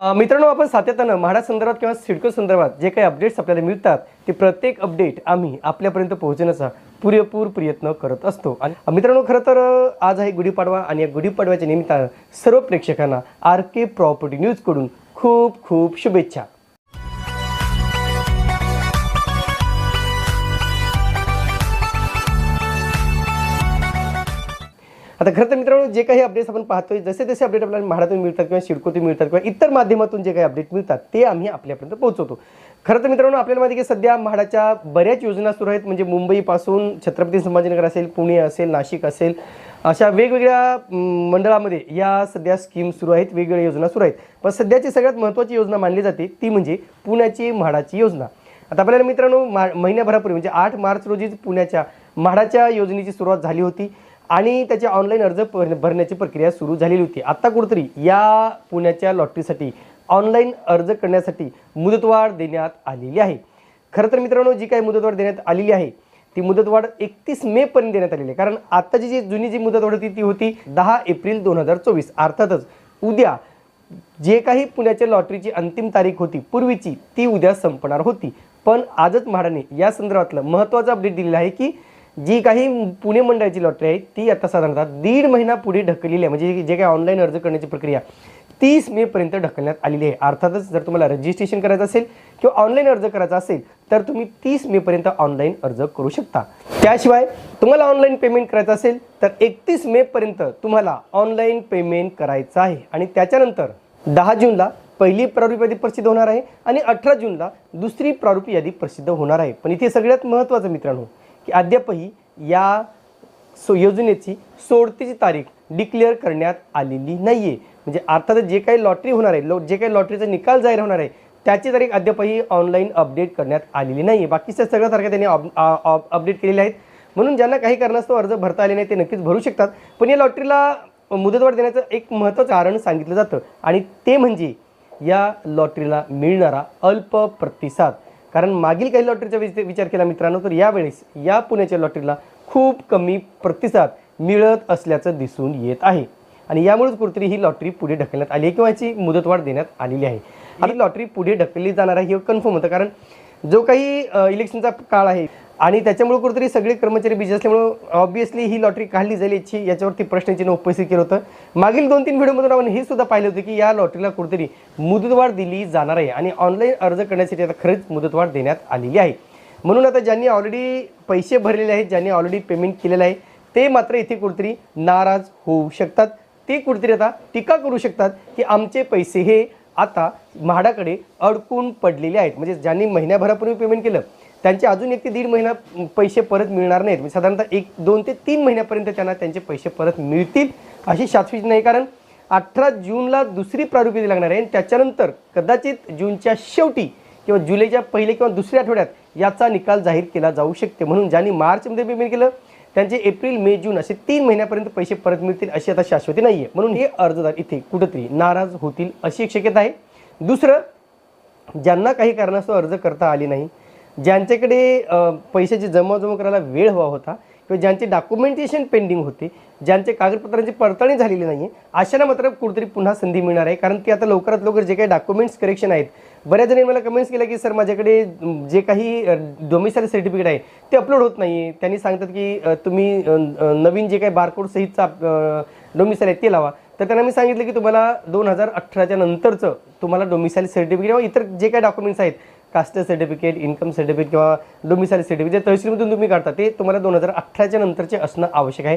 मित्रांनो आपण सातत्यानं म्हाडा संदर्भात किंवा सिडको संदर्भात जे काही अपडेट्स आपल्याला मिळतात ते प्रत्येक अपडेट आम्ही आपल्यापर्यंत पोहोचण्याचा पुरेपूर प्रयत्न करत असतो. आणि मित्रांनो खरं तर आज आहे गुढीपाडवा आणि या गुढीपाडव्याच्या निमित्तानं सर्व प्रेक्षकांना आर के प्रॉपर्टी न्यूजकडून खूप खूप शुभेच्छा. आता खरं तर मित्रांनो जे काही अपडेट्स आपण पाहतोय जसे जसे अपडेट आपल्याला म्हाडातून मिळतात किंवा शिडकोतून मिळतात किंवा इतर माध्यमातून जे काही अपडेट मिळतात ते आम्ही आपल्यापर्यंत पोहोचवतो. खरं तर मित्रांनो आपल्याला माहिती की सध्या म्हाडाच्या बऱ्याच योजना सुरू आहेत. म्हणजे मुंबईपासून छत्रपती संभाजीनगर असेल पुणे असेल नाशिक असेल अशा वेगवेगळ्या मंडळामध्ये या सध्या स्कीम सुरू आहेत वेगवेगळ्या योजना सुरू आहेत. पण सध्याची सगळ्यात महत्त्वाची योजना मानली जाते ती म्हणजे पुण्याची म्हाडाची योजना. आता आपल्याला मित्रांनो मा महिन्याभरापूर्वी म्हणजे आठ मार्च रोजीच पुण्याच्या म्हाडाच्या योजनेची सुरुवात झाली होती. आणि त्याचे ऑनलाईन अर्ज भरण्याची प्रक्रिया सुरू झालेली होती. आत्ता कुठेतरी या पुण्याच्या लॉटरीसाठी ऑनलाईन अर्ज करण्यासाठी मुदतवाढ देण्यात आलेली आहे. खरं तर मित्रांनो जी काही मुदतवाढ देण्यात आलेली आहे ती मुदतवाढ एकतीस मे पर्यंत देण्यात आलेली आहे. कारण आत्ताची जी जुनी जी मुदतवाढ होती ती होती दहा एप्रिल दोन हजार चोवीस. अर्थातच उद्या जे काही पुण्याच्या लॉटरीची अंतिम तारीख होती पूर्वीची ती उद्या संपणार होती. पण आजच म्हाडाने या संदर्भातलं महत्त्वाचं अपडेट दिलेलं आहे की जी काही पुणे मंडळाची लॉटरी आहे ती आता साधारणतः दीड महिना पुढे ढकललेली आहे. म्हणजे जे काही ऑनलाईन अर्ज करण्याची प्रक्रिया तीस मे पर्यंत ढकलण्यात आलेली आहे. अर्थातच जर तुम्हाला रजिस्ट्रेशन करायचं असेल किंवा ऑनलाईन अर्ज करायचा असेल तर तुम्ही तीस मे पर्यंत ऑनलाईन अर्ज करू शकता. त्याशिवाय तुम्हाला ऑनलाईन पेमेंट करायचं असेल तर एकतीस मे पर्यंत तुम्हाला ऑनलाईन पेमेंट करायचं आहे. आणि त्याच्यानंतर दहा जूनला पहिली प्रारूप यादी प्रसिद्ध होणार आहे आणि अठरा जूनला दुसरी प्रारूप यादी प्रसिद्ध होणार आहे. पण इथे सगळ्यात महत्त्वाचं मित्रांनो की अद्यापही या सो योजनेची सोडतीची तारीख डिक्लेअर करण्यात आलेली नाही आहे म्हणजे अर्थातच जे काही लॉटरी होणार आहे लो जे काही लॉटरीचा निकाल जाहीर होणार आहे त्याची तारीख अद्यापही ऑनलाईन अपडेट करण्यात आलेली नाही आहे बाकीच्या सगळ्या तारखा त्यांनी अपडेट केलेल्या आहेत. म्हणून ज्यांना काही कारणास्तव अर्ज भरता आले नाही ते नक्कीच भरू शकतात. पण या लॉटरीला मुदतवाढ देण्याचं एक महत्त्वाचं कारण सांगितलं जातं. आणि ते म्हणजे या लॉटरीला मिळणारा अल्प प्रतिसाद. कारण मागील काही लॉटरीचा विच- विचार केला मित्रांनो तर यावेळेस या पुण्याच्या लॉटरीला खूप कमी प्रतिसाद मिळत असल्याचं दिसून येत आहे. आणि यामुळेच कुठेतरी ही लॉटरी पुढे ढकलण्यात आली आहे किंवा याची मुदतवाढ देण्यात आलेली आहे. ही लॉटरी पुढे ढकलली जाणार आहे हे कन्फर्म होतं. कारण जो काही इलेक्शनचा काळ आहे आणि त्याच्यामुळे कुठेतरी सगळे कर्मचारी बिझी असल्यामुळं ऑब्विसली ही लॉटरी काढली जाईल याची याच्यावरती प्रश्नचिन्ह उपस्थित केलं होतं. मागील दोन तीन व्हिडिओमधून आपण हे सुद्धा पाहिलं होतं की या लॉटरीला कुठेतरी मुदतवाढ दिली जाणार आहे आणि ऑनलाईन अर्ज करण्यासाठी आता खरंच मुदतवाढ देण्यात आलेली आहे. म्हणून आता ज्यांनी ऑलरेडी पैसे भरलेले आहेत ज्यांनी ऑलरेडी पेमेंट केलेलं आहे ते मात्र इथे कुठेतरी नाराज होऊ शकतात. ते कुठेतरी आता टीका करू शकतात की आमचे पैसे हे आता म्हाडाकडे अडकून पडलेले आहेत. म्हणजे ज्यांनी महिन्याभरापूर्वी पेमेंट केलं त्यांचे अजून एक ते दीड महिना पैसे परत मिळणार नाहीत. म्हणजे साधारणतः एक दोन ते तीन महिन्यापर्यंत त्यांना त्यांचे पैसे परत मिळतील अशी शाश्वती नाही. कारण अठरा जूनला दुसरी प्रारूपी लागणार आहे आणि त्याच्यानंतर कदाचित जूनच्या शेवटी किंवा जुलैच्या पहिले किंवा दुसऱ्या आठवड्यात याचा निकाल जाहीर केला जाऊ शकते. म्हणून ज्यांनी मार्चमध्ये पेमेंट केलं त्यांचे एप्रिल मे जून असे तीन महिन्यापर्यंत पैसे परत मिळतील अशी आता शाश्वती नाही आहे म्हणून हे अर्जदार इथे कुठंतरी नाराज होतील अशी एक शक्यता आहे. दुसरं ज्यांना काही कारणास्तव अर्ज करता आले नाही ज्यांच्याकडे पैशाची जमाजमा करायला वेळ हवा होता किंवा ज्यांचे डॉक्युमेंटेशन पेंडिंग होते ज्यांचे कागदपत्रांची पडताळणी झालेली नाही आहे अशांना मात्र कुठेतरी पुन्हा संधी मिळणार आहे. कारण की आता लवकरात लवकर जे काही डॉक्युमेंट्स करेक्शन आहेत बऱ्याच जणांनी मला कमेंट्स केल्या की सर माझ्याकडे जे काही डोमिसाईल सर्टिफिकेट आहे ते अपलोड होत नाही त्यांनी सांगतात की तुम्ही नवीन जे काही बारकोड सहितचा डोमिसाईल आहे ते लावा. तर त्यांना मी सांगितलं की तुम्हाला दोन हजार अठराच्या नंतरचं तुम्हाला डोमिसाईल सर्टिफिकेट किंवा इतर जे काही डॉक्युमेंट्स आहेत कास्ट सर्टिफिकेट इन्कम सर्टिफिकेट किंवा डोमिसाईल सर्टिफिकेट जे तहसीलमधून तुम्ही काढता ते तुम्हाला दोन हजार अठराच्या नंतरचे असणं आवश्यक आहे.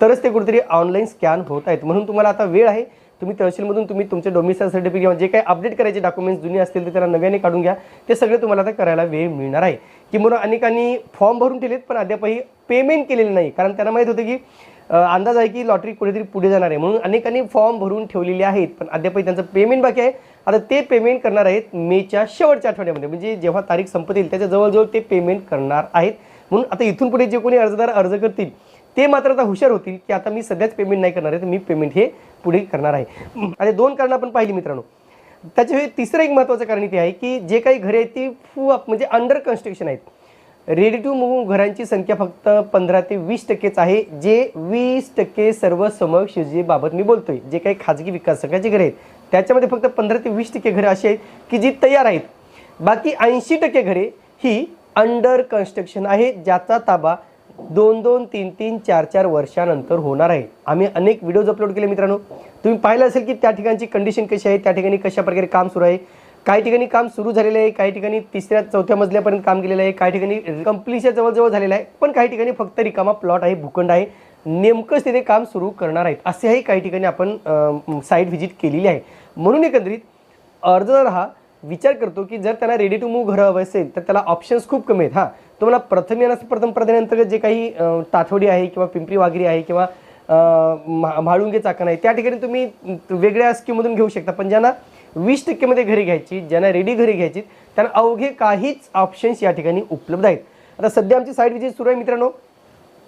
तरच ते कुठेतरी ऑनलाईन स्कॅन होत आहेत. म्हणून तुम्हाला आता वेळ आहे. तुम्ही तहसीलमधून तुम्ही तुमचे डोमिसाईल सर्टिफिकेट किंवा जे काही अपडेट करायचे डॉक्युमेंट्स जुने असतील ते त्याला नव्याने काढून घ्या. ते सगळे तुम्हाला आता करायला वेळ मिळणार आहे. किंवा अनेकांनी फॉर्म भरून ठेवलेत पण अद्यापही पेमेंट केलेलं नाही. कारण त्यांना माहीत होतं की अंदाज आहे की लॉटरी कुठेतरी पुढे जाणार आहे. म्हणून अनेकांनी फॉर्म भरून ठेवलेले आहेत पण अद्यापही त्यांचं पेमेंट बाकी आहे. आता ते पेमेंट करणार आहेत मेच्या शेवटच्या आठवड्यामध्ये. म्हणजे जेव्हा तारीख संपतील त्याच्या जवळजवळ ते पेमेंट करणार आहेत. म्हणून आता इथून पुढे जे कोणी अर्जदार अर्ज करतील ते मात्र आता हुशार होतील की आता मी सध्याच पेमेंट नाही करणार आहे तर मी पेमेंट हे पुढे करणार आहे. आणि दोन कारणं आपण पाहिली मित्रांनो. त्याचे तिसरं एक महत्त्वाचं कारण इथे आहे की जे काही घरे आहेत ती फू म्हणजे अंडर कन्स्ट्रक्शन आहेत. रेडी टू मूव्ह घरांची संख्या फक्त पंधरा ते वीस टक्केच आहे. जे वीस टक्के सर्व समक्ष बाबत मी बोलतोय. जे काही खाजगी विकासकाची घरे आहेत त्याच्यामध्ये फक्त पंधरा ते वीस टक्के घरे अशी आहेत की जी तयार आहेत. बाकी ऐंशी टक्के घरे ही अंडर कन्स्ट्रक्शन आहे ज्याचा ताबा दोन दोन तीन तीन चार चार वर्षानंतर होणार आहे. आम्ही अनेक व्हिडिओज अपलोड केले मित्रांनो. तुम्ही पाहिलं असेल की त्या ठिकाणची कंडिशन कशी आहे त्या ठिकाणी कशा प्रकारे काम सुरू आहे काही ठिकाणी काम सुरू झालेलं आहे काही ठिकाणी तिसऱ्या चौथ्या मजल्यापर्यंत काम केलेलं आहे काही ठिकाणी कंप्लीच्या जवळजवळ झालेलं आहे पण काही ठिकाणी फक्त रिकामा प्लॉट आहे भूखंड आहे. नेमकंच तिथे काम सुरू करणार आहेत. असेही काही ठिकाणी आपण साईट व्हिजिट केलेली आहे. म्हणून एकंदरीत अर्जदार हा विचार करतो की जर त्याला रेडी टू मूव्ह घरं हवं असेल तर त्याला ऑप्शन्स खूप कमी आहेत. हां तुम्हाला प्रथम येण्यास प्रथम प्रधानांतर्गत जे काही ताथोडी आहे किंवा पिंपरी वागरी आहे किंवा म्हाळुंगे चाकण आहे त्या ठिकाणी तुम्ही वेगळ्या स्कीममधून घेऊ शकता. पण ज्यांना वीस टक्केमध्ये घरी घ्यायची ज्यांना रेडी घरी घ्यायची त्यांना अवघे काहीच ऑप्शन्स या ठिकाणी उपलब्ध आहेत. आता सध्या आमची साईट विजिट सुरू आहे मित्रांनो.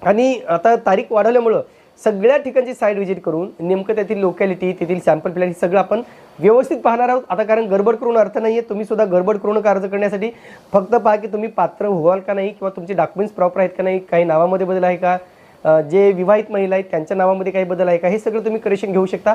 आणि आता तारीख वाढवल्यामुळं सगळ्या ठिकाणची साईट व्हिजिट करून नेमकं त्यातील लोकॅलिटी तेथील सॅम्पल प्लॅन हे सगळं आपण व्यवस्थित पाहणार आहोत. आता कारण गडबड करून अर्थ नाही आहे तुम्ही सुद्धा गडबड करून नका अर्ज करण्यासाठी फक्त पहा की तुम्ही पात्र व्हाल का नाही किंवा तुमचे डॉक्युमेंट्स प्रॉपर आहेत का नाही काही नावामध्ये बदल आहे का जे विवाहित महिला आहेत त्यांच्या नावामध्ये काही बदल आहे का हे सगळं तुम्ही करेक्शन घेऊ शकता.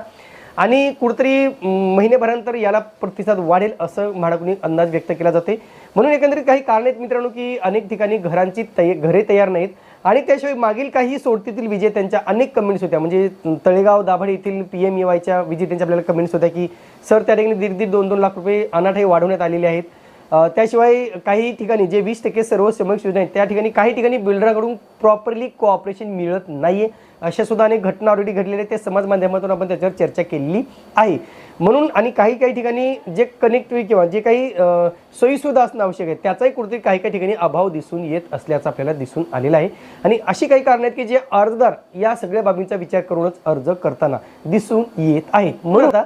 आणि कुठेतरी महिन्याभरानंतर याला प्रतिसाद वाढेल असं म्हाडाकडून अंदाज व्यक्त केला जाते म्हणून एकंदरीत काही कारण आहेत मित्रांनो की अनेक ठिकाणी घरांची तय घरे तयार नाहीत. आणि त्याशिवाय मागील काही सोडतीतील विजेत्यांच्या अनेक कमेंट्स होत्या. म्हणजे तळेगाव दाभाडे येथील पी एम वायच्या विजेत्यांच्या आपल्याला कमेंट्स होत्या की सर त्या ठिकाणी दीड दीड दोन दोन लाख रुपये अनाठाई वाढवण्यात आलेले आहेत. त्याशिवाय काही ठिकाणी जे वीस टक्के सर्व समक्ष योजना आहेत त्या ठिकाणी काही ठिकाणी बिल्डराकडून प्रॉपरली कोऑपरेशन मिळत नाही आहे अशा सुद्धा अनेक घटना ऑलरेडी घडलेल्या आहेत. ते समाज माध्यमातून आपण त्याच्यावर चर्चा केलेली आहे. म्हणून आणि काही काही ठिकाणी जे कनेक्टिव्ह किंवा जे काही सोयीसुद्धा असणं आवश्यक आहे त्याचाही कुठेतरी काही काही ठिकाणी अभाव दिसून येत असल्याचं आपल्याला दिसून आलेला आहे. आणि अशी काही कारणं आहेत की जे अर्जदार या सगळ्या बाबींचा विचार करूनच अर्ज करताना दिसून येत आहे. म्हणून आता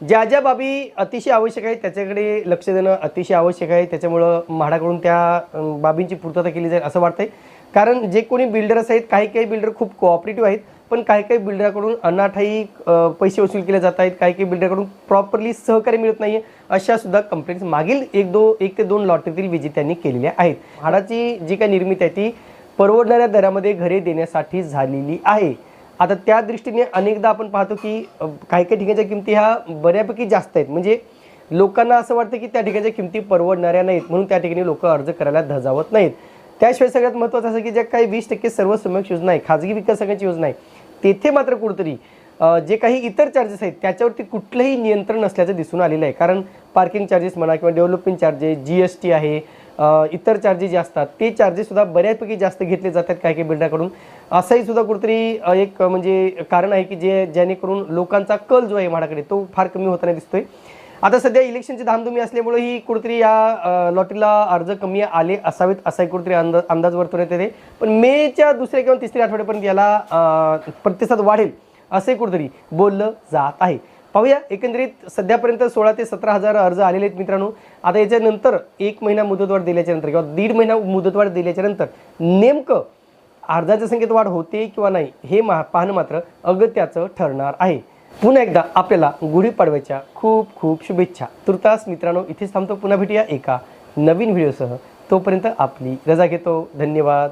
ज्या ज्या बाबी अतिशय आवश्यक आहे त्याच्याकडे लक्ष देणं अतिशय आवश्यक आहे. त्याच्यामुळं म्हाडाकडून त्या बाबींची पूर्तता केली जाईल असं वाटतंय. कारण जे कोणी बिल्डर्स आहेत काही काही बिल्डर खूप कोऑपरेटिव्ह आहेत पण काही काही बिल्डरकडून अनाठाई पैसे वसूल केले जात आहेत काही काही बिल्डरकडून प्रॉपरली सहकार्य मिळत नाही अशा सुद्धा कंप्लेंट्स मागील एक दो एक ते दोन लॉटरीतील विजेत्यांनी केलेल्या आहेत. हाडाची जी काही निर्मिती आहे ती परवडणाऱ्या दरामध्ये घरे देण्यासाठी झालेली आहे. आता त्या दृष्टीने अनेकदा आपण पाहतो की काही काही ठिकाणच्या किमती ह्या बऱ्यापैकी जास्त आहेत. म्हणजे लोकांना असं वाटतं की त्या ठिकाणच्या किमती परवडणाऱ्या नाहीत म्हणून त्या ठिकाणी लोक अर्ज करायला धजावत नाहीत. त्याशिवाय सगळ्यात महत्त्वाचं असं की ज्या काही वीस टक्के सर्व समक्ष योजना आहे खाजगी विकासकांची योजना आहे तेथे मात्र कुठंतरी जे काही इतर चार्जेस आहेत त्याच्यावरती कुठलंही नियंत्रण नसल्याचं दिसून आलेलं आहे. कारण पार्किंग चार्जेस म्हणा किंवा development charges G S T आहे इतर चार्जेस जे असतात ते चार्जेससुद्धा बऱ्यापैकी जास्त घेतले जातात काही काही बिल्डरकडून असंही सुद्धा कुठेतरी एक म्हणजे कारण आहे की जे जेणेकरून लोकांचा कल जो आहे म्हाडाकडे तो फार कमी होताना दिसतोय. आता सध्या इलेक्शनची धामधुमी असल्यामुळे ही कुठेतरी या लॉटरीला अर्ज कमी आले असावेत असाही कुठेतरी अंदाज अंदाज वर्तवण्यात येते. पण मेच्या दुसऱ्या किंवा तिसऱ्या आठवड्यापर्यंत याला प्रतिसाद वाढेल असंही कुठेतरी बोललं जात आहे. पाहूया एकंदरीत सध्यापर्यंत सोळा ते सतरा हजार अर्ज आलेले आहेत मित्रांनो. आता याच्यानंतर एक महिना मुदतवाढ दिल्याच्या नंतर किंवा दीड महिना मुदतवाढ दिल्याच्या नंतर नेमकं अर्जाच्या संख्येत वाढ होते किंवा नाही हे मा पाहणं मात्र अगत्याचं ठरणार आहे. पुन्हा एकदा आपल्याला गुढीपाडव्याच्या खूप खूप शुभेच्छा. तुर्तास मित्रांनो इथेच थांबतो. पुन्हा भेटूया एका नवीन व्हिडिओसह. तोपर्यंत आपली रजा घेतो. धन्यवाद.